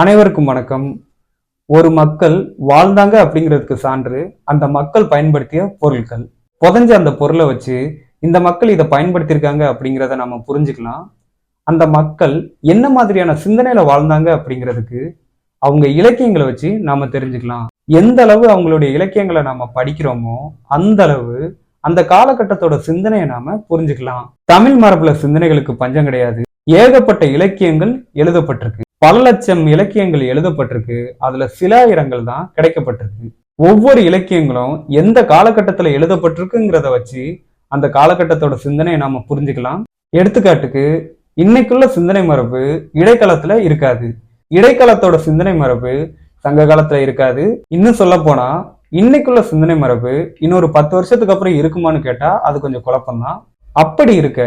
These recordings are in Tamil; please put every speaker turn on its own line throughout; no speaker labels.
அனைவருக்கும் வணக்கம். ஒரு மக்கள் வாழ்ந்தாங்க அப்படிங்கிறதுக்கு சான்று அந்த மக்கள் பயன்படுத்திய பொருட்கள். புதஞ்ச அந்த பொருளை வச்சு இந்த மக்கள் இதை பயன்படுத்தியிருக்காங்க அப்படிங்கிறத நம்ம புரிஞ்சுக்கலாம். அந்த மக்கள் என்ன மாதிரியான சிந்தனையில வாழ்ந்தாங்க அப்படிங்கிறதுக்கு அவங்க இலக்கியங்களை வச்சு நாம தெரிஞ்சுக்கலாம். எந்த அளவு அவங்களுடைய இலக்கியங்களை நாம படிக்கிறோமோ அந்த அளவு அந்த காலகட்டத்தோட சிந்தனையை நாம புரிஞ்சுக்கலாம். தமிழ் மரபுல சிந்தனைகளுக்கு பஞ்சம் கிடையாது. ஏகப்பட்ட இலக்கியங்கள் எழுதப்பட்டிருக்கு. பல லட்சம் இலக்கியங்கள் எழுதப்பட்டிருக்கு. அதுல சில இடங்கள் தான் கிடைக்கப்பட்டிருக்கு. ஒவ்வொரு இலக்கியங்களும் எந்த காலகட்டத்துல எழுதப்பட்டிருக்குங்கிறத வச்சு அந்த காலகட்டத்தோட சிந்தனையை நாம புரிஞ்சுக்கலாம். எடுத்துக்காட்டுக்கு இன்னைக்குள்ள சிந்தனை மரபு இடைக்காலத்துல இருக்காது. இடைக்காலத்தோட சிந்தனை மரபு சங்க காலத்துல இருக்காது. இன்னும் சொல்ல போனா இன்னைக்குள்ள சிந்தனை மரபு இன்னொரு பத்து வருஷத்துக்கு அப்புறம் இருக்குமான்னு கேட்டா அது கொஞ்சம் குழப்பம்தான். அப்படி இருக்க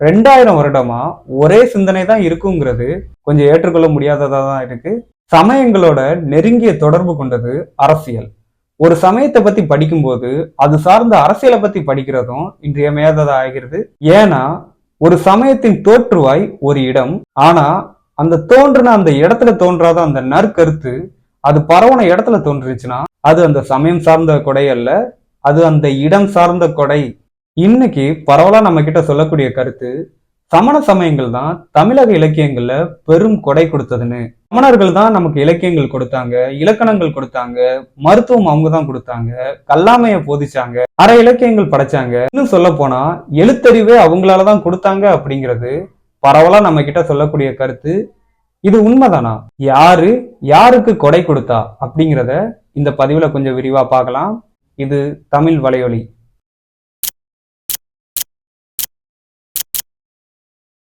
ரெண்டாயிரம் வருடமா ஒரே சிந்தனை தான் இருக்குங்கிறது கொஞ்சம் ஏற்றுக்கொள்ள முடியாததா தான் இருக்கு. சமயங்களோட நெருங்கிய தொடர்பு கொண்டது அரசியல். ஒரு சமயத்தை பத்தி படிக்கும்போது அது சார்ந்த அரசியலை பத்தி படிக்கிறதும் இன்றியமையாததா ஆகிறது. ஏன்னா ஒரு சமயத்தின் தோற்றுவாய் ஒரு இடம். ஆனா அந்த தோன்றுன அந்த இடத்துல தோன்றாத அந்த நற்கருத்து அது பரவன இடத்துல தோன்றுச்சுன்னா அது அந்த சமயம் சார்ந்த கொடை அல்ல. அது அந்த இடம் சார்ந்த கொடை. இன்னைக்கு பரவலாக நம்ம கிட்ட சொல்லக்கூடிய கருத்து சமண சமயங்கள் தான் தமிழக இலக்கியங்கள்ல பெரும் கொடை கொடுத்ததுன்னு. சமணர்கள் தான் நமக்கு இலக்கியங்கள் கொடுத்தாங்க இலக்கணங்கள் கொடுத்தாங்க மருத்துவம் அவங்க தான் கொடுத்தாங்க கல்லாமைய போதிச்சாங்க அரை இலக்கியங்கள் படைச்சாங்க. இன்னும் சொல்ல போனா எழுத்தறிவே அவங்களால தான் கொடுத்தாங்க அப்படிங்கிறது பரவலா நம்ம கிட்ட சொல்லக்கூடிய கருத்து. இது உண்மைதானா? யாரு யாருக்கு கொடை கொடுத்தா அப்படிங்கிறத இந்த பதிவுல கொஞ்சம் விரிவா பார்க்கலாம். இது தமிழ் வலையொலி.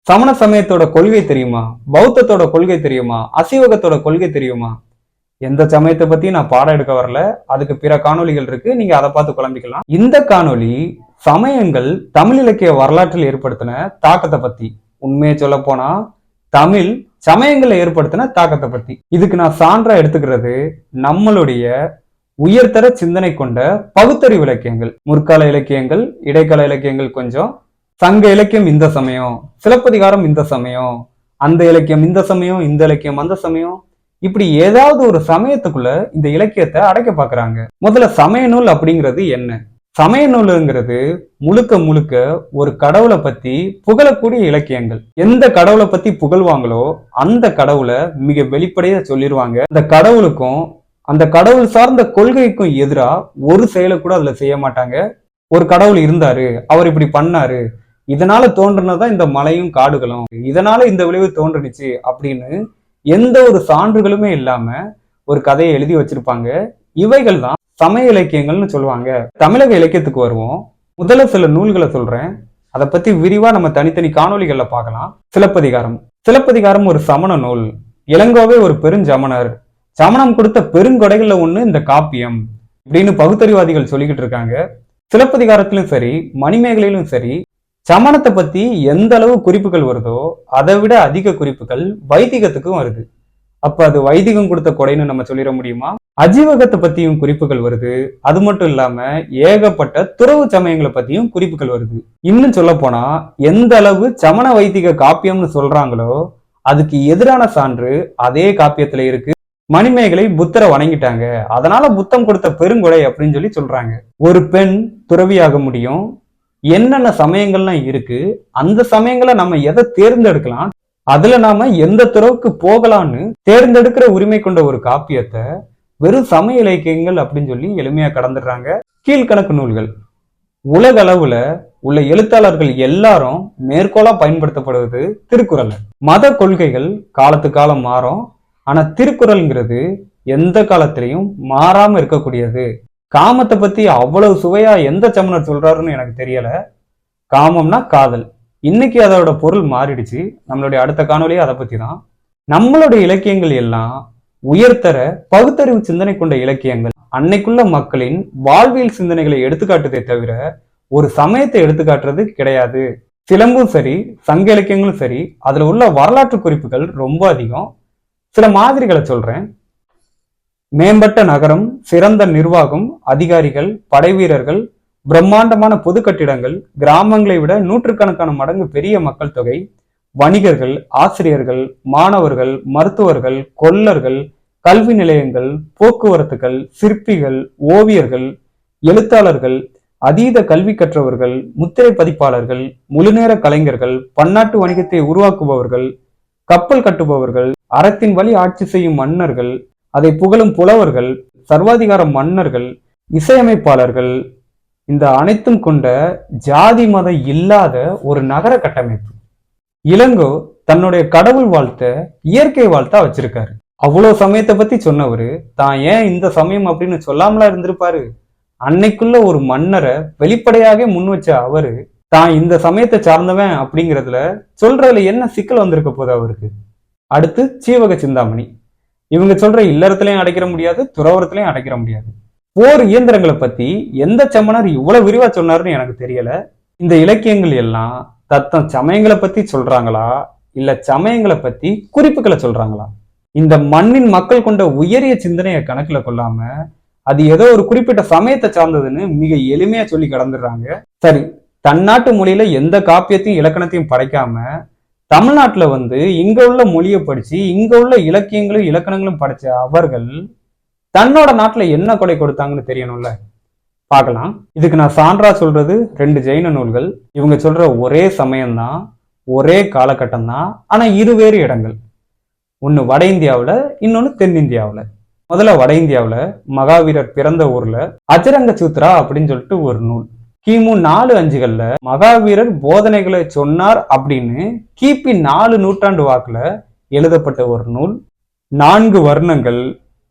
சமண சமயத்தோட கொள்கை தெரியுமா? பௌத்தத்தோட கொள்கை தெரியுமா? அசீவகத்தோட கொள்கை தெரியுமா? எந்த சமயத்தை பத்தி நான் பாடம் எடுக்க வரல. அதுக்கு பிற காணொலிகள் இருக்கு. நீங்க அதை பார்த்து குழம்பிக்கலாம். இந்த காணொளி சமயங்கள் தமிழ் இலக்கிய வரலாற்றில் ஏற்படுத்தின தாக்கத்தை பத்தி. உண்மையை சொல்ல போனா தமிழ் சமயங்களை ஏற்படுத்தின தாக்கத்தை பத்தி. இதுக்கு நான் சான்றா எடுத்துக்கிறது நம்மளுடைய உயர்தர சிந்தனை கொண்ட பகுத்தறிவு இலக்கியங்கள். முற்கால இலக்கியங்கள் இடைக்கால இலக்கியங்கள் கொஞ்சம் சங்க இலக்கியம் இந்த சமயம் சிலப்பதிகாரம் இந்த சமயம் அந்த இலக்கியம் இந்த சமயம் இந்த இலக்கியம் அந்த சமயம். இப்படி ஏதாவது ஒரு சமயத்துக்குள்ள இந்த இலக்கியத்தை அடைக்க பாக்குறாங்க. முதல்ல சமய நூல் அப்படிங்கிறது என்ன? சமய நூலுங்கிறது முழுக்க முழுக்க ஒரு கடவுளை பத்தி புகழக்கூடிய இலக்கியங்கள். எந்த கடவுளை பத்தி புகழ்வாங்களோ அந்த கடவுளை மிக வெளிப்படையா சொல்லிடுவாங்க அந்த கடவுளுக்கும் அந்த கடவுள் சார்ந்த கொள்கைக்கும் எதிராக ஒரு செயலை கூட அதுல செய்ய மாட்டாங்க. ஒரு கடவுள் இருந்தாரு அவர் இப்படி பண்ணாரு இதனால தோன்றுனதான் இந்த மலையும் காடுகளும். இதனால இந்த விளைவு தோன்றுனுச்சு அப்படின்னு எந்த ஒரு சான்றுகளுமே இல்லாம ஒரு கதையை எழுதி வச்சிருப்பாங்க. இவைகள் தான் சமய இலக்கியங்கள்னு சொல்லுவாங்க. தமிழக இலக்கியத்துக்கு வருவோம். முதல்ல சில நூல்களை சொல்றேன். அதை பத்தி விரிவா நம்ம தனித்தனி காணொலிகள்ல பார்க்கலாம். சிலப்பதிகாரம். சிலப்பதிகாரம் ஒரு சமண நூல். இளங்கோவே ஒரு பெருஞ்சமணர். சமணம் கொடுத்த பெருங்கொடைகள்ல ஒண்ணு இந்த காப்பியம் இப்படின்னு பகுத்தறிவாதிகள் சொல்லிக்கிட்டு இருக்காங்க. சிலப்பதிகாரத்திலும் சரி மணிமேகலையிலும் சரி சமணத்தை பத்தி எந்த அளவு குறிப்புகள் வருதோ அதை விட அதிக குறிப்புகள் வைதிகத்துக்கும் வருது. அப்ப அது வைதிகம் கொடுத்த கொடைன்னு நம்ம சொல்லிட முடியுமா? அஜீவகத்தை பத்தியும் குறிப்புகள் வருது. அது மட்டும் இல்லாம ஏகப்பட்ட துறவு சமயங்களை பத்தியும் குறிப்புகள் வருது. இன்னும் சொல்ல போனா எந்த அளவு சமண வைதிக காப்பியம்னு சொல்றாங்களோ அதுக்கு எதிரான சான்று அதே காப்பியத்துல இருக்கு. மணிமேகலை புத்தரை வணங்கிட்டாங்க. அதனால புத்தம் கொடுத்த பெருங்கொடை அப்படின்னு சொல்லி சொல்றாங்க. ஒரு பெண் துறவியாக முடியும். என்னென்ன சமயங்கள்லாம் இருக்கு அந்த சமயங்களை நம்ம எதை தேர்ந்தெடுக்கலாம் அதுல நாம எந்த துறவுக்கு போகலான்னு தேர்ந்தெடுக்கிற உரிமை கொண்ட ஒரு காப்பியத்தை வெறும் சமய இலக்கியங்கள் அப்படின்னு சொல்லி எளிமையா கடந்துடுறாங்க. கீழ்கணக்கு நூல்கள். உலக அளவுல உள்ள எழுத்தாளர்கள் எல்லாரும் மேற்கோளா பயன்படுத்தப்படுவது திருக்குறள். மத கொள்கைகள் காலத்து காலம் மாறும். ஆனா திருக்குறள்ங்கிறது எந்த காலத்திலையும் மாறாம இருக்கக்கூடியது. காமத்தை பத்தி அவ்வளவு சுவையா எந்த சமணர் சொல்றாருன்னு எனக்கு தெரியல. காமம்னா காதல். இன்னைக்கு அதோட பொருள் மாறிடுச்சு. நம்மளுடைய அடுத்த காணொலியே அதை பத்தி தான் நம்மளுடைய இலக்கியங்கள் எல்லாம் உயர்தர பகுத்தறிவு சிந்தனை கொண்ட இலக்கியங்கள். அன்னைக்குள்ள மக்களின் வாழ்வியல் சிந்தனைகளை எடுத்துக்காட்டுதே தவிர ஒரு சமயத்தை எடுத்துக்காட்டுறது கிடையாது. சிலம்பும் சரி சங்க இலக்கியங்களும் சரி அதுல உள்ள வரலாற்று குறிப்புகள் ரொம்ப அதிகம். சில மாதிரிகளை சொல்றேன். மேம்பட்ட நகரம் சிறந்த நிர்வாகம் அதிகாரிகள் படைவீரர்கள் பிரம்மாண்டமான பொது கட்டிடங்கள் கிராமங்களை விட நூற்றுக்கணக்கான மடங்கு பெரிய மக்கள் தொகை வணிகர்கள் ஆசிரியர்கள் மாணவர்கள் மருத்துவர்கள் கொல்லர்கள் கல்வி நிலையங்கள் போக்குவரத்துகள் சிற்பிகள் ஓவியர்கள் எழுத்தாளர்கள் அதீத கல்வி கற்றவர்கள் முத்திரை பதிப்பாளர்கள் முழுநேர கலைஞர்கள் பன்னாட்டு வணிகத்தை உருவாக்குபவர்கள் கப்பல் கட்டுபவர்கள் அறத்தின் வழி ஆட்சி செய்யும் மன்னர்கள் அதை புகழும் புலவர்கள் சர்வாதிகார மன்னர்கள் இசையமைப்பாளர்கள் இந்த அனைத்தும் கொண்ட ஜாதி மத இல்லாத ஒரு நகர கட்டமைப்பு. இளங்கோ தன்னுடைய கடவுள் வாழ்த்த இயற்கை வாழ்த்தா வச்சிருக்காரு. அவ்வளவு சமயத்தை பத்தி சொன்னவரு தான் ஏன் இந்த சமயம் அப்படின்னு சொல்லாமலா இருந்திருப்பாரு? அன்னைக்குள்ள ஒரு மன்னரை வெளிப்படையாக முன் வச்ச அவரு தான் இந்த சமயத்தை சார்ந்தவன் அப்படிங்கிறதுல சொல்றதுல என்ன சிக்கல் வந்திருக்க போகுது அவருக்கு? அடுத்து சீவக சிந்தாமணி. இவங்க சொல்ற இல்லறத்திலையும் அடைக்கிற முடியாது துறவரத்திலையும் அடைக்கிற முடியாது. போர் இயந்திரங்களை பத்தி எந்த சமணர் இவ்வளவு விரிவா சொன்னாருன்னு எனக்கு தெரியல. இந்த இலக்கியங்கள் எல்லாம் தத்தம் சமயங்களை பத்தி சொல்றாங்களா? இல்ல சமயங்களை பத்தி குறிப்புகளை சொல்றாங்களா? இந்த மண்ணின் மக்கள் கொண்ட உயரிய சிந்தனையை கணக்குல கொள்ளாம அது ஏதோ ஒரு குறிப்பிட்ட சமயத்தை சார்ந்ததுன்னு மிக எளிமையா சொல்லி கடந்துடுறாங்க. சரி தன்னாட்டு மொழியில எந்த காப்பியத்தையும் இலக்கணத்தையும் படைக்காம தமிழ்நாட்டுல வந்து இங்க உள்ள மொழியை படிச்சு இங்க உள்ள இலக்கியங்களும் இலக்கணங்களும் படைச்ச அவர்கள் தன்னோட நாட்டில் என்ன கொடை கொடுத்தாங்கன்னு தெரியணும்ல? பார்க்கலாம். இதுக்கு நான் சான்றா சொல்றது ரெண்டு ஜெயின நூல்கள். இவங்க சொல்ற ஒரே சமயம்தான் ஒரே காலகட்டம் தான் இரு இருவேறு இடங்கள். ஒன்னு வட இந்தியாவில் இன்னொன்னு தென்னிந்தியாவில். முதல்ல வட இந்தியாவுல மகாவீரர் பிறந்த ஊர்ல அஜரங்க சூத்ரா அப்படின்னு சொல்லிட்டு ஒரு நூல். கிமு நாலு அஞ்சுகள்ல மகாவீரர் போதனைகளை சொன்னார் அப்படின்னு கிபி நாலு நூற்றாண்டு வாக்குல எழுதப்பட்ட ஒரு நூல். நான்கு வர்ணங்கள்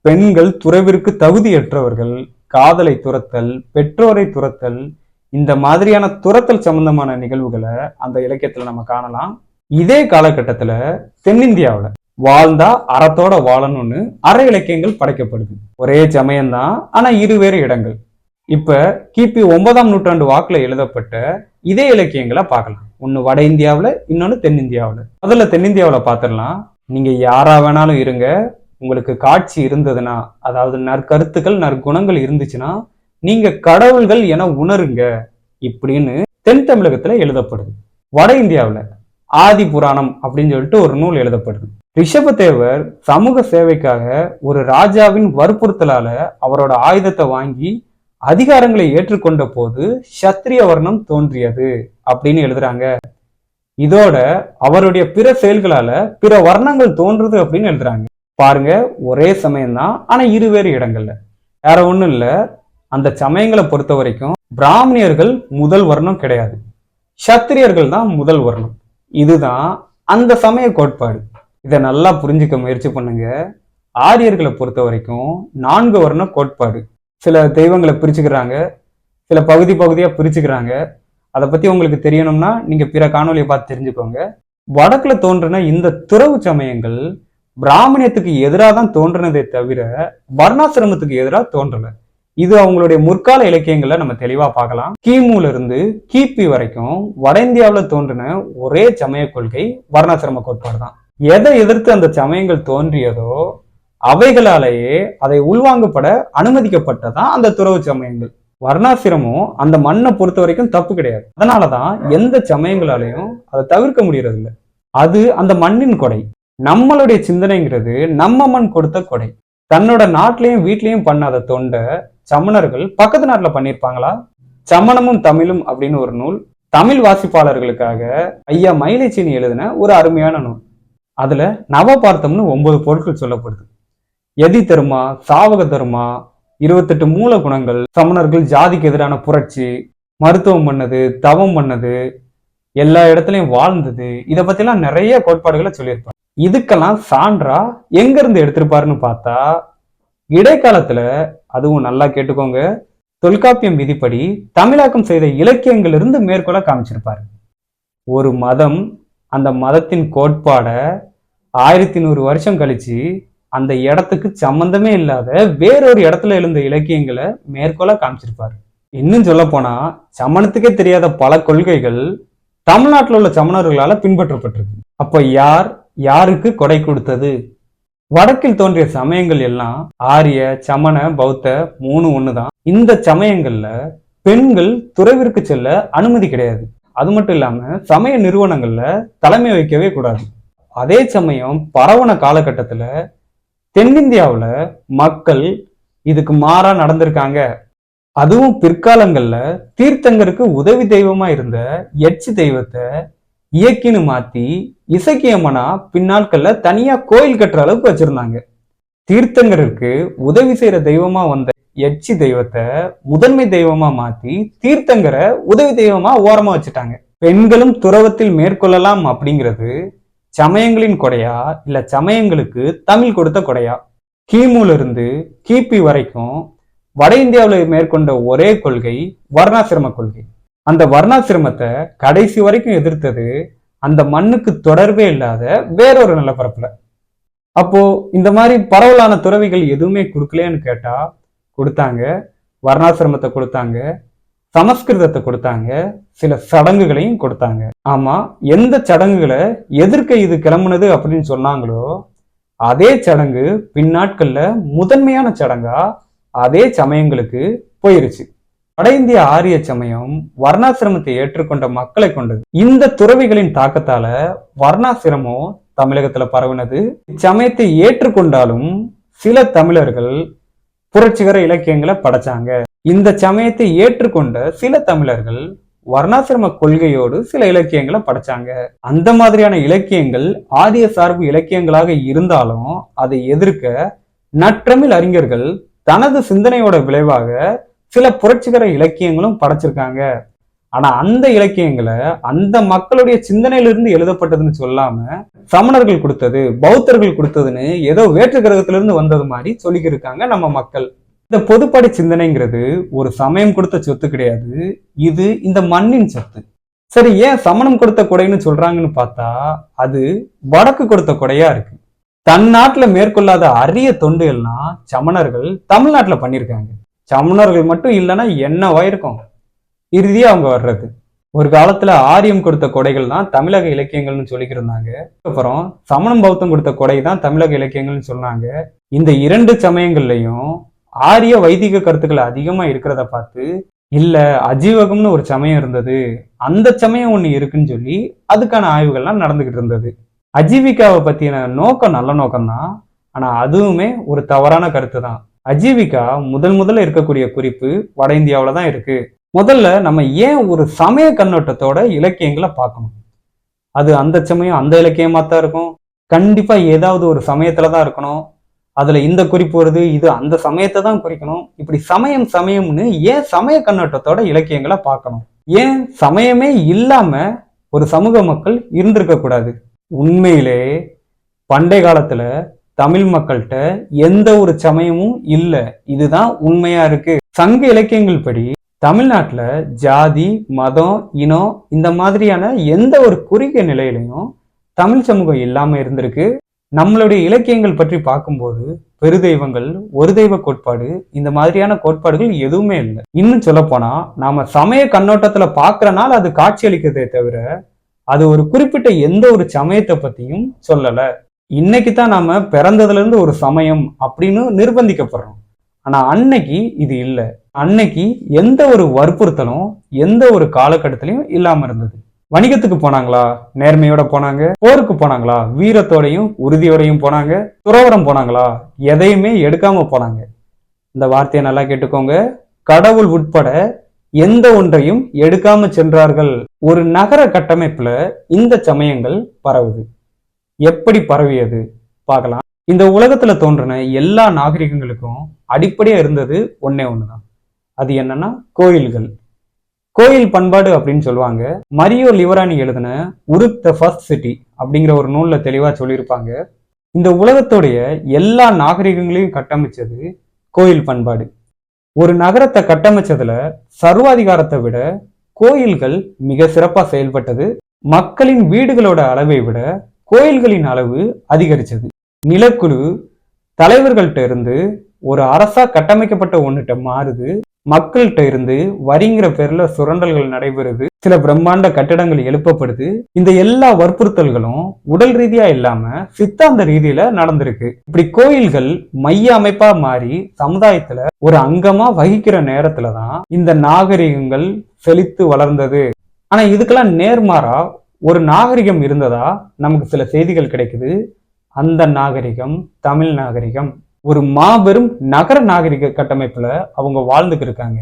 பெண்கள் துறவிற்கு தகுதியற்றவர்கள் காதலை துரத்தல் பெற்றோரை துரத்தல் இந்த மாதிரியான துரத்தல் சம்பந்தமான நிகழ்வுகளை அந்த இலக்கியத்துல நம்ம காணலாம். இதே காலகட்டத்துல தென்னிந்தியாவில் வாழ்ந்தா அறத்தோட வாழணும்னு அற இலக்கியங்கள் படைக்கப்படுது. ஒரே சமயம்தான் ஆனா இருவேறு இடங்கள். இப்ப கிபி ஒன்பதாம் நூற்றாண்டு வாக்குல எழுதப்பட்ட இதே இலக்கியங்களை பார்க்கலாம். ஒன்னு வட இந்தியாவில் இன்னொன்னு தென்னிந்தியாவில. முதல்ல தென்னிந்தியாவுல பாத்திரலாம் நீங்க யாரா வேணாலும் இருங்க. உங்களுக்கு காட்சி இருந்ததுன்னா அதாவது நற்கருத்துக்கள் நற்குணங்கள் இருந்துச்சுன்னா நீங்க கடவுள்கள் என உணருங்க இப்படின்னு தென் தமிழகத்துல எழுதப்படுது. வட இந்தியாவுல ஆதி புராணம் அப்படின்னு சொல்லிட்டு ஒரு நூல் எழுதப்படுது. ரிஷபதேவர் சமூக சேவைக்காக ஒரு ராஜாவின் வற்புறுத்தலால அவரோட ஆயுதத்தை வாங்கி அதிகாரங்களை ஏற்றுக்கொண்ட போது சத்திரிய வர்ணம் தோன்றியது அப்படின்னு எழுதுறாங்க. இதோட அவருடைய பிற செயல்களால பிற வர்ணங்கள் தோன்றுது அப்படின்னு எழுதுறாங்க. பாருங்க ஒரே சமயம்தான் ஆனா இருவேறு இடங்கள்ல. வேற ஒண்ணும் இல்ல. அந்த சமயங்களை பொறுத்த வரைக்கும் பிராமணியர்கள் முதல் வர்ணம் கிடையாது. சத்திரியர்கள் தான் முதல் வர்ணம். இதுதான் அந்த சமய கோட்பாடு. இதை நல்லா புரிஞ்சுக்க முயற்சி பண்ணுங்க. ஆரியர்களை பொறுத்த வரைக்கும் நான்கு வர்ண கோட்பாடு. சில தெய்வங்களை பிரிச்சுக்கிறாங்க. சில பகுதி பகுதியாக பிரிச்சுக்கிறாங்க. அதை பற்றி உங்களுக்கு தெரியணும்னா நீங்கள் பிற காணொலியை பார்த்து தெரிஞ்சுக்கோங்க. வடக்கில் தோன்றின இந்த துறவு சமயங்கள் பிராமணியத்துக்கு எதிராக தான் தோன்றினதே தவிர வர்ணாசிரமத்துக்கு எதிராக தோன்றலை. இது அவங்களுடைய முற்கால இலக்கியங்களை நம்ம தெளிவாக பார்க்கலாம். கிமுல இருந்து கிபி வரைக்கும் வட இந்தியாவில் தோன்றின ஒரே சமய கொள்கை வர்ணாசிரம கோட்பாடு தான் எதை எதிர்த்து அந்த சமயங்கள் தோன்றியதோ அவைகளாலேயே அதை உள்வாங்கப்பட அனுமதிக்கப்பட்டதான் அந்த துறவு சமயங்கள். வர்ணாசிரமும் அந்த மண்ணை பொறுத்த வரைக்கும் தப்பு கிடையாது. அதனாலதான் எந்த சமயங்களாலையும் அதை தவிர்க்க முடியறது இல்லை அது அந்த மண்ணின் கொடை. நம்மளுடைய சிந்தனைங்கிறது நம்ம மண் கொடுத்த கொடை. தன்னோட நாட்டிலையும் வீட்லையும் பண்ணாத தொண்டை சமணர்கள் பக்கத்து நாட்டுல பண்ணியிருப்பாங்களா? சமணமும் தமிழும் அப்படின்னு ஒரு நூல் தமிழ் வாசிப்பாளர்களுக்காக ஐயா மயிலைச்சீனி எழுதின ஒரு அருமையான நூல். அதுல நவபார்த்தம்னு ஒன்பது பொருட்கள் சொல்லப்படுது. எதி தருமா சாவக தருமா? இருபத்தெட்டு மூல குணங்கள் சமணர்கள் ஜாதிக்கு எதிரான புரட்சி. மருத்துவம் பண்ணது தவம் பண்ணது எல்லா இடத்துலையும் வாழ்ந்தது. இதை பத்திலாம் நிறைய கோட்பாடுகளை சொல்லியிருப்பாங்க. இதுக்கெல்லாம் சான்றா? எங்க இருந்து எடுத்திருப்பாருன்னு பார்த்தா இடைக்காலத்துல அதுவும் நல்லா கேட்டுக்கோங்க தொல்காப்பியம் விதிப்படி தமிழாக்கம் செய்த இலக்கியங்களிலிருந்து மேற்கொள்ள காமிச்சிருப்பாரு. ஒரு மதம் அந்த மதத்தின் கோட்பாட ஆயிரத்தி நூறு வருஷம் கழிச்சு அந்த இடத்துக்கு சம்பந்தமே இல்லாத வேறொரு இடத்துல எழுந்த இலக்கியங்களை மேற்கோள காமிச்சிருப்பாரு. இன்னும் சொல்ல போனா சமணத்துக்கே தெரியாத பல கொள்கைகள் தமிழ்நாட்டில் உள்ள சமணர்களால பின்பற்றப்பட்டிருக்கு. அப்ப யார் யாருக்கு கொடை கொடுத்தது? வடக்கில் தோன்றிய சமயங்கள் எல்லாம் ஆரிய சமண பௌத்த மூணு ஒண்ணுதான். இந்த சமயங்கள்ல பெண்கள் துறவிற்கு செல்ல அனுமதி கிடையாது. அது மட்டும் இல்லாம சமய நிறுவனங்கள்ல தலைமை வைக்கவே கூடாது. அதே சமயம் பரவன காலகட்டத்துல தென்னிந்தியாவுல மக்கள் இதுக்கு மாறா நடந்திருக்காங்க. அதுவும் பிற்காலங்கள்ல தீர்த்தங்கருக்கு உதவி தெய்வமா இருந்த எட்சி தெய்வத்தை இயக்கின்னு மாத்தி இசக்கியம்மனா பின்னாட்கள்ல தனியா கோயில் கட்டுற அளவுக்கு வச்சிருந்தாங்க. தீர்த்தங்கருக்கு உதவி செய்யற தெய்வமா வந்த எட்சி தெய்வத்தை முதன்மை தெய்வமா மாத்தி தீர்த்தங்கரை உதவி தெய்வமா ஓரமா வச்சுட்டாங்க. பெண்களும் துறவத்தில் மேற்கொள்ளலாம் அப்படிங்கிறது சமயங்களின் கொடையா இல்ல சமயங்களுக்கு தமிழ் கொடுத்த கொடையா? கிமுல இருந்து கிபி வரைக்கும் வட இந்தியாவில் மேற்கொண்ட ஒரே கொள்கை வர்ணாசிரம கொள்கை. அந்த வர்ணாசிரமத்தை கடைசி வரைக்கும் எதிர்த்தது அந்த மண்ணுக்கு தொடர்பே இல்லாத வேறொரு நிலப்பரப்புல. அப்போ இந்த மாதிரி பரவலான துறவிகள் எதுவுமே கொடுக்கலையான்னு கேட்டா கொடுத்தாங்க. வர்ணாசிரமத்தை கொடுத்தாங்க. சமஸ்கிருதத்தை கொடுத்தாங்க. சில சடங்குகளையும் கொடுத்தாங்க. ஆமா எந்த சடங்குகளை எதிர்க்க இது கிளம்புனது அப்படின்னு சொன்னாங்களோ அதே சடங்கு பின்னாட்கள்ல முதன்மையான சடங்கா அதே சமயங்களுக்கு போயிருச்சு. வட இந்திய ஆரிய சமயம் வர்ணாசிரமத்தை ஏற்றுக்கொண்ட மக்களை கொண்டது. இந்த துறவிகளின் தாக்கத்தால வர்ணாசிரமம் தமிழகத்துல பரவினது. இச்சமயத்தை ஏற்றுக்கொண்டாலும் சில தமிழர்கள் புரட்சிகர இலக்கியங்களை படைச்சாங்க. இந்த சமயத்தை ஏற்றுக்கொண்ட சில தமிழர்கள் வர்ணாசிரம கொள்கையோடு சில இலக்கியங்களை படைச்சாங்க. அந்த மாதிரியான இலக்கியங்கள் ஆரிய சார்பு இலக்கியங்களாக இருந்தாலும் அதை எதிர்க்க நற்றமிழ் அறிஞர்கள் தனது சிந்தனையோட விளைவாக சில புரட்சிகர இலக்கியங்களும் படைச்சிருக்காங்க. ஆனா அந்த இலக்கியங்களை அந்த மக்களுடைய சிந்தனையிலிருந்து எழுதப்பட்டதுன்னு சொல்லாம சமணர்கள் கொடுத்தது பௌத்தர்கள் கொடுத்ததுன்னு ஏதோ வேற்று கிரகத்திலிருந்து வந்தது மாதிரி சொல்லிக்கிருக்காங்க நம்ம மக்கள். இந்த பொதுப்படை சிந்தனைங்கிறது ஒரு சமயம் கொடுத்த சொத்து கிடையாது. இது இந்த மண்ணின் சொத்து. சரி ஏன் சமணம் கொடுத்த கொடைன்னு சொல்றாங்கன்னு பார்த்தா அது வடக்கு கொடுத்த கொடையா இருக்கு. தன் நாட்டுல மேற்கொள்ளாத அரிய தொண்டு எல்லாம் சமணர்கள் தமிழ்நாட்டுல பண்ணியிருக்காங்க. சமணர்கள் மட்டும் இல்லைன்னா என்னவாயிருக்கும் இறுதியா அவங்க வர்றது. ஒரு காலத்துல ஆரியம் கொடுத்த கொடைகள் தான் தமிழக இலக்கியங்கள்னு சொல்லிக்கிருந்தாங்க அப்புறம் சமணம் பௌத்தம் கொடுத்த கொடை தான் தமிழக இலக்கியங்கள்னு சொன்னாங்க. இந்த இரண்டு சமயங்கள்லையும் ஆரிய வைதிக கருத்துக்கள் அதிகமாக இருக்கிறத பார்த்து இல்லை அஜீவகம்னு ஒரு சமயம் இருந்தது அந்த சமயம் ஒன்று இருக்குன்னு சொல்லி அதுக்கான ஆய்வுகள்லாம் நடந்துக்கிட்டு இருந்தது. அஜீவிகாவை பற்றின நோக்கம் நல்ல நோக்கம் தான் அதுவுமே ஒரு தவறான கருத்து தான் அஜீவிகா முதல் முதல்ல இருக்கக்கூடிய குறிப்பு வட இந்தியாவில் தான் இருக்கு. முதல்ல நம்ம ஏன் ஒரு சமய கண்ணோட்டத்தோட இலக்கியங்களை பார்க்கணும்? அது அந்த சமயம் அந்த இலக்கியமாக தான் இருக்கும். கண்டிப்பாக ஏதாவது ஒரு சமயத்தில் தான் இருக்கணும். அதுல இந்த குறிப்பு வருது இது அந்த சமயத்தை தான் குறிக்கணும். இப்படி சமயம் சமயம்னு ஏன் சமய கண்ணோட்டத்தோட இலக்கியங்களை பார்க்கணும்? ஏன் சமயமே இல்லாம ஒரு சமூக மக்கள் இருந்திருக்க கூடாது? உண்மையிலே பண்டை காலத்துல தமிழ் மக்கள்கிட்ட எந்த ஒரு சமயமும் இல்லை. இதுதான் உண்மையா இருக்கு. சங்க இலக்கியங்கள் படி தமிழ்நாட்டில் ஜாதி மதம் இனம் இந்த மாதிரியான எந்த ஒரு குறுகிய நிலையிலையும் தமிழ் சமூகம் இல்லாமல் இருந்திருக்கு. நம்மளுடைய இலக்கியங்கள் பற்றி பார்க்கும்போது பெருதெய்வங்கள் ஒரு தெய்வ கோட்பாடு இந்த மாதிரியான கோட்பாடுகள் எதுவுமே இல்லை. இன்னும் சொல்ல போனா நாம சமய கண்ணோட்டத்துல பார்க்கறனால அது காட்சியளிக்கிறதே தவிர அது ஒரு குறிப்பிட்ட எந்த ஒரு சமயத்தை பத்தியும் சொல்லல. இன்னைக்கு தான் நாம பிறந்ததுல இருந்து ஒரு சமயம் அப்படின்னு நிர்பந்திக்கப்படுறோம். ஆனா அன்னைக்கு இது இல்லை. அன்னைக்கு எந்த ஒரு வற்புறுத்தலும் எந்த ஒரு காலகட்டத்திலையும் இல்லாம இருந்தது. வணிகத்துக்கு போனாங்களா? நேர்மையோட போனாங்க. போருக்கு போனாங்களா? வீரத்தோடையும் உறுதியோடையும் போனாங்க. துறவரம் போனாங்களா? எதையுமே எடுக்காம போனாங்க. இந்த வார்த்தையை நல்லா கேட்டுக்கோங்க. கடவுள் உட்பட எந்த ஒன்றையும் எடுக்காம சென்றார்கள். ஒரு நகர கட்டமைப்புல இந்த சமயங்கள் பரவுது. எப்படி பரவியது? பார்க்கலாம். இந்த உலகத்துல தோன்றின எல்லா நாகரிகங்களுக்கும் அடிப்படையா இருந்தது ஒன்னே ஒண்ணுதான். அது என்னன்னா கோயில்கள். கோயில் பண்பாடு அப்படின்னு சொல்லுவாங்க. மரியோ லிவரானி எழுதின உருத் த ஃபர்ஸ்ட் சிட்டி அப்படிங்கிற ஒரு நூலில் தெளிவா சொல்லியிருப்பாங்க. இந்த உலகத்துடைய எல்லா நாகரிகங்களையும் கட்டமைச்சது கோயில் பண்பாடு. ஒரு நகரத்தை கட்டமைச்சதுல சர்வாதிகாரத்தை விட கோயில்கள் மிக சிறப்பா செயல்பட்டது. மக்களின் வீடுகளோட அளவை விட கோயில்களின் அளவு அதிகரிச்சது. நிலக்குழு தலைவர்கள்ட்ட இருந்து ஒரு அரசா கட்டமைக்கப்பட்ட ஒண்ணுட்ட மாறுது. மக்கள்கிட்ட இருந்து வரிங்கிற பேர்ல சுரண்டல்கள் நடைபெறுது. சில பிரம்மாண்ட கட்டிடங்கள் எழுப்பப்படுது. இந்த எல்லா வற்புறுத்தல்களும் உடல் ரீதியா இல்லாம சித்தாந்த ரீதியில நடந்திருக்கு. இப்படி கோயில்கள் மைய அமைப்பா மாறி சமுதாயத்துல ஒரு அங்கமா வகிக்கிற நேரத்துலதான் இந்த நாகரிகங்கள் செழித்து வளர்ந்தது. ஆனா இதுக்கெல்லாம் நேர்மாறா ஒரு நாகரிகம் இருந்ததா நமக்கு சில செய்திகள் கிடைக்குது. அந்த நாகரிகம் தமிழ் நாகரிகம். ஒரு மாபெரும் நகர நாகரிக கட்டமைப்புல அவங்க வாழ்ந்துட்டு இருக்காங்க.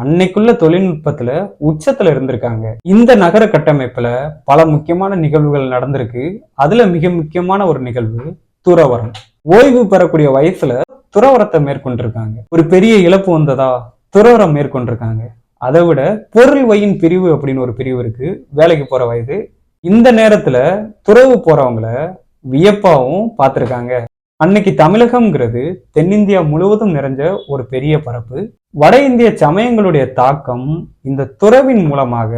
அன்னைக்குள்ள தொழில்நுட்பத்துல உச்சத்துல இருந்திருக்காங்க. இந்த நகர கட்டமைப்புல பல முக்கியமான நிகழ்வுகள் நடந்திருக்கு. அதுல மிக முக்கியமான ஒரு நிகழ்வு துறவரம் ஓய்வு பெறக்கூடிய வயசுல துறவரத்தை மேற்கொண்டிருக்காங்க. ஒரு பெரிய இழப்பு வந்ததா துறவரம் மேற்கொண்டிருக்காங்க. அதை விட பொருள் வயின் பிரிவு அப்படின்னு ஒரு பிரிவு இருக்கு. வேலைக்கு போற வயது. இந்த நேரத்துல துறவு போறவங்கள வியப்பாவும் பார்த்திருக்காங்க. அன்னைக்கு தமிழகம்ங்கிறது தென்னிந்தியா முழுவதும் நிறைஞ்ச ஒரு பெரிய பரப்பு. வட இந்திய சமயங்களுடைய தாக்கம் இந்த துறவின் மூலமாக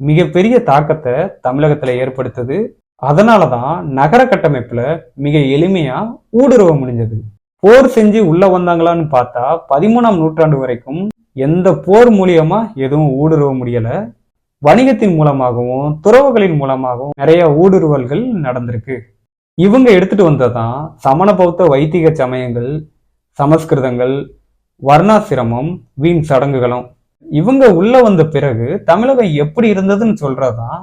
மிகப்பெரிய தாக்கத்தை தமிழகத்துல ஏற்படுத்துது. அதனாலதான் நகர கட்டமைப்புல மிக எளிமையா ஊடுருவ முடிஞ்சது. போர் செஞ்சு உள்ள வந்தாங்களான்னு பார்த்தா பதிமூணாம் நூற்றாண்டு வரைக்கும் எந்த போர் மூலியமா எதுவும் ஊடுருவ முடியல. வணிகத்தின் மூலமாகவும் துறவுகளின் மூலமாகவும் நிறைய ஊடுருவல்கள் நடந்திருக்கு. இவங்க எடுத்துட்டு வந்ததான் சமண பௌத்த வைதிக சமயங்கள் சமஸ்கிருதங்கள் வர்ணாசிரமம் வீண் சடங்குகளும். இவங்க உள்ள வந்த பிறகு தமிழகம் எப்படி இருந்ததுன்னு சொல்றதுதான்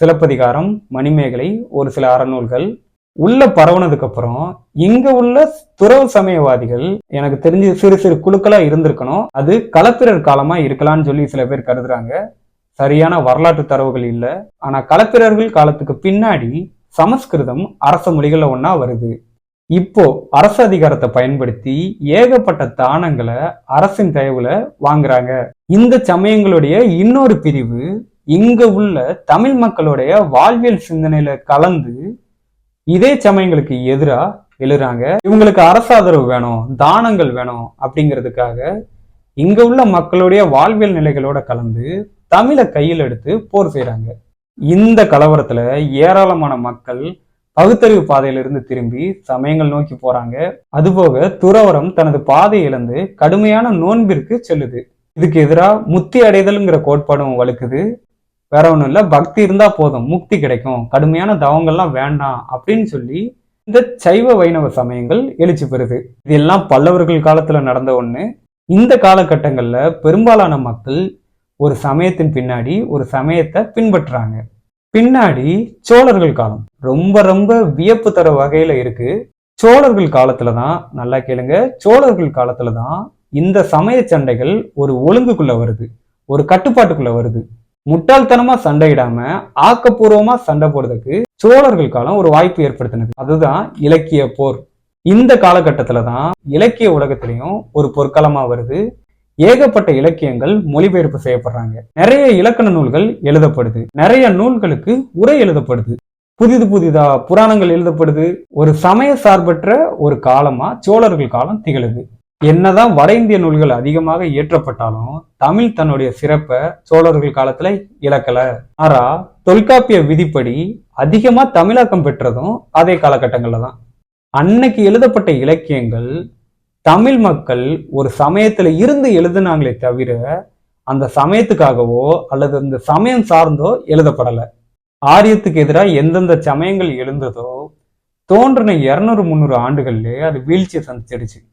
சிலப்பதிகாரம் மணிமேகலை ஒரு சில அறநூல்கள். உள்ள பரவுனதுக்கு அப்புறம் இங்க உள்ள துறவு சமயவாதிகள் எனக்கு தெரிஞ்சு சிறு சிறு குழுக்களா இருந்திருக்கணும். அது களப்பிரர் காலமா இருக்கலாம்னு சொல்லி சில பேர் கருதுறாங்க. சரியான வரலாற்று தரவுகள் இல்லை. ஆனா களப்பிரர்கள் காலத்துக்கு பின்னாடி சமஸ்கிருதம் அரச மொழிகளில் ஒன்றா வருது. இப்போ அரசு அதிகாரத்தை பயன்படுத்தி ஏகப்பட்ட தானங்களை அரசின் தயவுல வாங்குறாங்க. இந்த சமயங்களுடைய இன்னொரு பிரிவு இங்க உள்ள தமிழ் மக்களுடைய வாழ்வியல் சிந்தனையில கலந்து இதே சமயங்களுக்கு எதிரா எழுறாங்க. இவங்களுக்கு அரசு ஆதரவு வேணும் தானங்கள் வேணும் அப்படிங்கிறதுக்காக இங்க உள்ள மக்களுடைய வாழ்வியல் நிலைகளோட கலந்து தமிழை கையில் எடுத்து போர் செய்கிறாங்க இந்த கலவரத்தில் ஏராளமான மக்கள் பகுத்தறிவு பாதையிலிருந்து திரும்பி சமயங்கள் நோக்கி போறாங்க. அதுபோக துறவரம் தனது பாதை இழந்து கடுமையான நோன்பிற்கு செல்லுது. இதுக்கு எதிராக முத்தி அடைதல்ங்கிற கோட்பாடும் வலுக்குது. வேற ஒன்றும் இல்லை பக்தி இருந்தா போதும் முக்தி கிடைக்கும் கடுமையான தவங்கள்லாம் வேண்டாம் அப்படின்னு சொல்லி இந்த சைவ வைணவ சமயங்கள் எழுச்சி பெறுது. இதெல்லாம் பல்லவர்கள் காலத்துல நடந்த ஒண்ணு. இந்த காலகட்டங்கள்ல பெரும்பாலான மக்கள் ஒரு சமயத்தின் பின்னாடி ஒரு சமயத்தை பின்பற்றுறாங்க. பின்னாடி சோழர்கள் காலம். ரொம்ப ரொம்ப வியப்பு தர வகையில இருக்கு. சோழர்கள் காலத்துல தான் நல்லா கேளுங்க சோழர்கள் காலத்துல தான் இந்த சமய சண்டைகள் ஒரு ஒழுங்குக்குள்ள வருது. ஒரு கட்டுப்பாட்டுக்குள்ள வருது. முட்டாள்தனமா சண்டையிடாம ஆக்கப்பூர்வமா சண்டை போடுறதுக்கு சோழர்கள் காலம் ஒரு வாய்ப்பு ஏற்படுத்தினது. அதுதான் இலக்கிய போர். இந்த காலகட்டத்துல தான் இலக்கிய உலகத்திலையும் ஒரு பொற்காலமா வருது. ஏகப்பட்ட இலக்கியங்கள் மொழிபெயர்ப்பு செய்யப்படுறாங்க. நிறைய இலக்கண நூல்கள் எழுதப்படுது. நிறைய நூல்களுக்கு உரை எழுதப்படுது. புதிது புதிதா புராணங்கள் எழுதப்படுது. ஒரு சமய சார்பற்ற ஒரு காலமா சோழர்கள் காலம் திகழுது. என்னதான் வட இந்திய நூல்கள் அதிகமாக இயற்றப்பட்டாலும் தமிழ் தன்னுடைய சிறப்பை சோழர்கள் காலத்துல இழக்கல. ஆனா தொல்காப்பிய விதிப்படி அதிகமா தமிழாக்கம் பெற்றதும் அதே காலகட்டங்கள்ல தான் அன்னைக்கு எழுதப்பட்ட இலக்கியங்கள் தமிழ் மக்கள் ஒரு சமயத்துல இருந்து எழுதுனாங்களே தவிர அந்த சமயத்துக்காகவோ அல்லது அந்த சமயம் சார்ந்தோ எழுதப்படலை. ஆரியத்துக்கு எதிராக எந்தெந்த சமயங்கள் எழுந்ததோ தோன்றின இரநூறு முந்நூறு ஆண்டுகள்லயே அது வீழ்ச்சியை சந்திச்சிடுச்சு.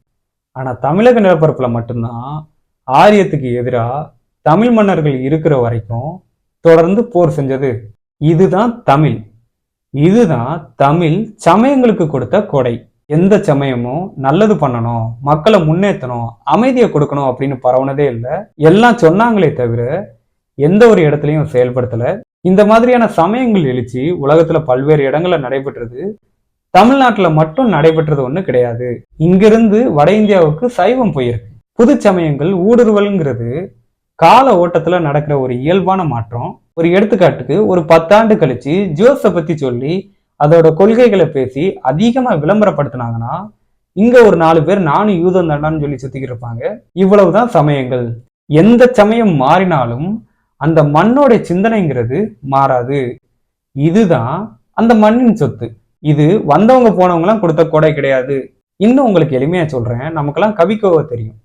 ஆனா தமிழக நிலப்பரப்புல மட்டும்தான் ஆரியத்துக்கு எதிராக தமிழ் மன்னர்கள் இருக்கிற வரைக்கும் தொடர்ந்து போர் செஞ்சது. இதுதான் தமிழ். இதுதான் தமிழ் சமயங்களுக்கு கொடுத்த கொடை. எந்த சமயமும் நல்லது பண்ணணும் மக்களை முன்னேற்றணும் அமைதியை கொடுக்கணும் அப்படின்னு பரவுனதே இல்லை. எல்லாம் சொன்னாங்களே தவிர எந்த ஒரு இடத்துலையும் செயல்படுத்தலை. இந்த மாதிரியான சமயங்கள் எழுச்சி உலகத்துல பல்வேறு இடங்கள்ல நடைபெற்றது. தமிழ்நாட்டில் மட்டும் நடைபெற்றது ஒன்று கிடையாது. இங்கிருந்து வட இந்தியாவுக்கு சைவம் போயிருக்கு. புது சமயங்கள் ஊடுருவல்ங்கிறது கால ஓட்டத்தில் நடக்கிற ஒரு இயல்பான மாற்றம். ஒரு எடுத்துக்காட்டுக்கு ஒரு பத்தாண்டு கழிச்சு ஜோஸை பற்றி சொல்லி அதோட கொள்கைகளை பேசி அதிகமா விளம்பரப்படுத்தினாங்கன்னா இங்க ஒரு நாலு பேர் நானும் யூதம் தாண்டான்னு சொல்லி சுத்திக்கிட்டு இருப்பாங்க. இவ்வளவுதான் சமயங்கள். எந்த சமயம் மாறினாலும் அந்த மண்ணோட சிந்தனைங்கிறது மாறாது. இதுதான் அந்த மண்ணின் சொத்து. இது வந்தவங்க போனவங்கலாம் கொடுத்த கொடை கிடையாது. இன்னும் உங்களுக்கு எளிமையா சொல்றேன். நமக்கெல்லாம் கவிக்கோவை தெரியும்.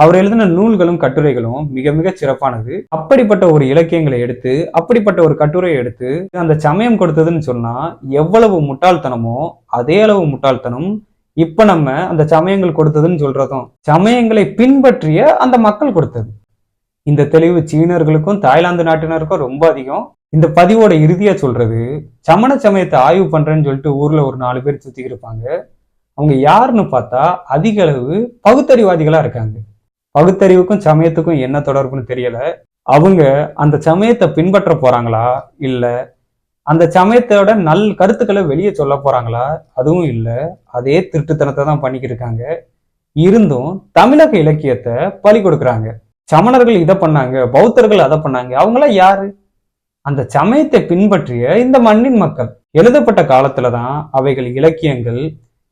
அவர் எழுதின நூல்களும் கட்டுரைகளும் மிக மிக சிறப்பானது. அப்படிப்பட்ட ஒரு இலக்கியங்களை எடுத்து அப்படிப்பட்ட ஒரு கட்டுரையை எடுத்து அந்த சமயம் கொடுத்ததுன்னு சொன்னா எவ்வளவு முட்டாள்தனமோ அதே அளவு முட்டாள்தனம் இப்ப நம்ம அந்த சமயங்கள் கொடுத்ததுன்னு சொல்றதும் சமயங்களை பின்பற்றிய அந்த மக்கள் கொடுத்தது. இந்த தெளிவு சீனர்களுக்கும் தாய்லாந்து நாட்டினருக்கும் ரொம்ப அதிகம். இந்த பதிவோட இறுதியா சொல்றது சமண சமயத்தை ஆய்வு பண்றேன்னு சொல்லிட்டு ஊர்ல ஒரு நாலு பேர் சுத்தி இருப்பாங்க. அவங்க யாருன்னு பார்த்தா அதிக அளவு பகுத்தறிவாதிகளா இருக்காங்க. பகுத்தறிவுக்கும் சமயத்துக்கும் என்ன தொடர்புன்னு தெரியல. அவங்க அந்த சமயத்தை பின்பற்ற போறாங்களா? இல்ல. அந்த சமயத்தோட நல் கருத்துக்களை வெளியே சொல்ல போறாங்களா? அதுவும் இல்ல. அதே திருட்டுத்தனத்தை தான் பண்ணிக்கிட்டு இருக்காங்க. இருந்தும் தமிழக இலக்கியத்தை பலி கொடுக்குறாங்க. சமணர்கள் இதை பண்ணாங்க பௌத்தர்கள் அதை பண்ணாங்க. அவங்களாம் யாரு? அந்த சமயத்தை பின்பற்றிய இந்த மண்ணின் மக்கள். எழுதப்பட்ட காலத்துல தான் அவைகள் இலக்கியங்கள்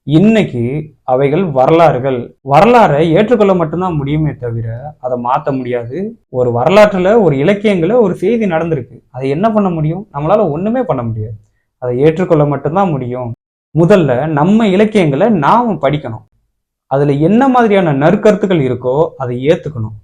இன்னைக்கு அவைகள் வரலாறுகள். வரலாறை ஏற்றுக்கொள்ள மட்டும்தான் முடியுமே தவிர அதை மாத்த முடியாது. ஒரு வரலாற்றுல ஒரு இலக்கியங்கள ஒரு செய்தி நடந்திருக்கு. அதை என்ன பண்ண முடியும்? நம்மளால ஒண்ணுமே பண்ண முடியாது. அதை ஏற்றுக்கொள்ள மட்டும்தான் முடியும். முதல்ல நம்ம இலக்கியங்களை நாம படிக்கணும். அதுல என்ன மாதிரியான நற்கருத்துக்கள் இருக்கோ அதை ஏத்துக்கணும்.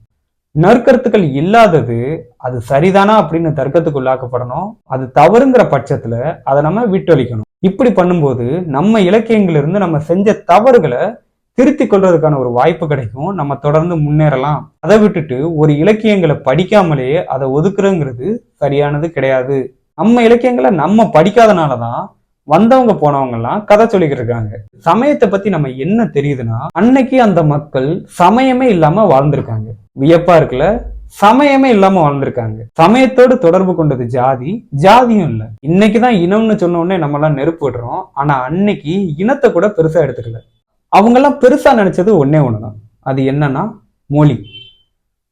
நற்கருத்துக்கள் இல்லாதது அது சரிதானா அப்படின்னு தர்க்கத்துக்கு உள்ளாக்கப்படணும் அது தவறுங்கிற பட்சத்துல அதை நம்ம விட்டொழிக்கணும். இப்படி பண்ணும்போது நம்ம இலக்கியங்களிலிருந்து நம்ம செஞ்ச தவறுகளை திருத்தி கொள்றதுக்கான ஒரு வாய்ப்பு கிடைக்கும். நம்ம தொடர்ந்து முன்னேறலாம். அதை விட்டுட்டு ஒரு இலக்கியங்களை படிக்காமலே அதை ஒதுக்குறங்கிறது சரியானது கிடையாது. நம்ம இலக்கியங்களை நம்ம படிக்காதனால தான் வந்தவங்க போனவங்கெல்லாம் கதை சொல்லிக்கிட்டு இருக்காங்க. சமயத்தை பத்தி நம்ம என்ன தெரியுதுன்னா அன்னைக்கு அந்த மக்கள் சமயமே இல்லாம வாழ்ந்திருக்காங்க. வியப்பா இருக்குல்ல? சமயமே இல்லாம வாழ்ந்திருக்காங்க. சமயத்தோடு தொடர்பு கொண்டது ஜாதி ஜாதியும் இல்ல. இன்னைக்குதான் இனம்னு சொன்ன உடனே நம்ம எல்லாம் நெருப்பு விடுறோம். ஆனா அன்னைக்கு இனத்தை கூட பெருசா எடுத்துக்கல. அவங்க எல்லாம் பெருசா நினைச்சது ஒன்னே ஒண்ணுதான். அது என்னன்னா மொழி.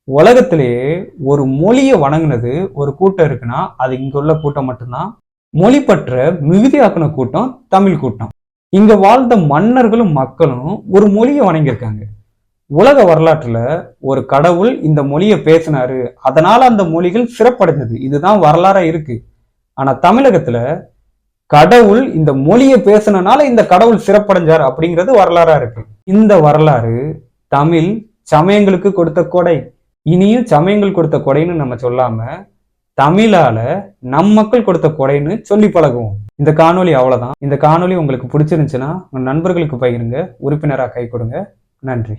உலகத்திலேயே ஒரு மொழியை வணங்கினது ஒரு கூட்டம் இருக்குன்னா அது இங்க உள்ள கூட்டம் மட்டும்தான். மொழி பற்ற மிகுதியாக்குன கூட்டம் தமிழ் கூட்டம். இங்க வாழ்ந்த மன்னர்களும் மக்களும் ஒரு மொழியை வணங்கியிருக்காங்க. உலக வரலாற்றுல ஒரு கடவுள் இந்த மொழியை பேசினாரு. அதனால அந்த மொழிகள் சிறப்படைந்தது. இதுதான் வரலாறா இருக்கு. ஆனா தமிழகத்துல கடவுள் இந்த மொழியை பேசினனால இந்த கடவுள் சிறப்படைஞ்சார் அப்படிங்கிறது வரலாறா இருக்கு. இந்த வரலாறு தமிழ் சமயங்களுக்கு கொடுத்த கொடை. இனியும் சமயங்கள் கொடுத்த கொடைன்னு நம்ம சொல்லாம தமிழால நம் மக்கள் கொடுத்த கொடைன்னு சொல்லி பழகுவோம். இந்த காணொலி அவ்வளவுதான். இந்த காணொலி உங்களுக்கு பிடிச்சிருந்துச்சுன்னா உங்க நண்பர்களுக்கு பகிருங்க. உறுப்பினராக கை கொடுங்க. நன்றி.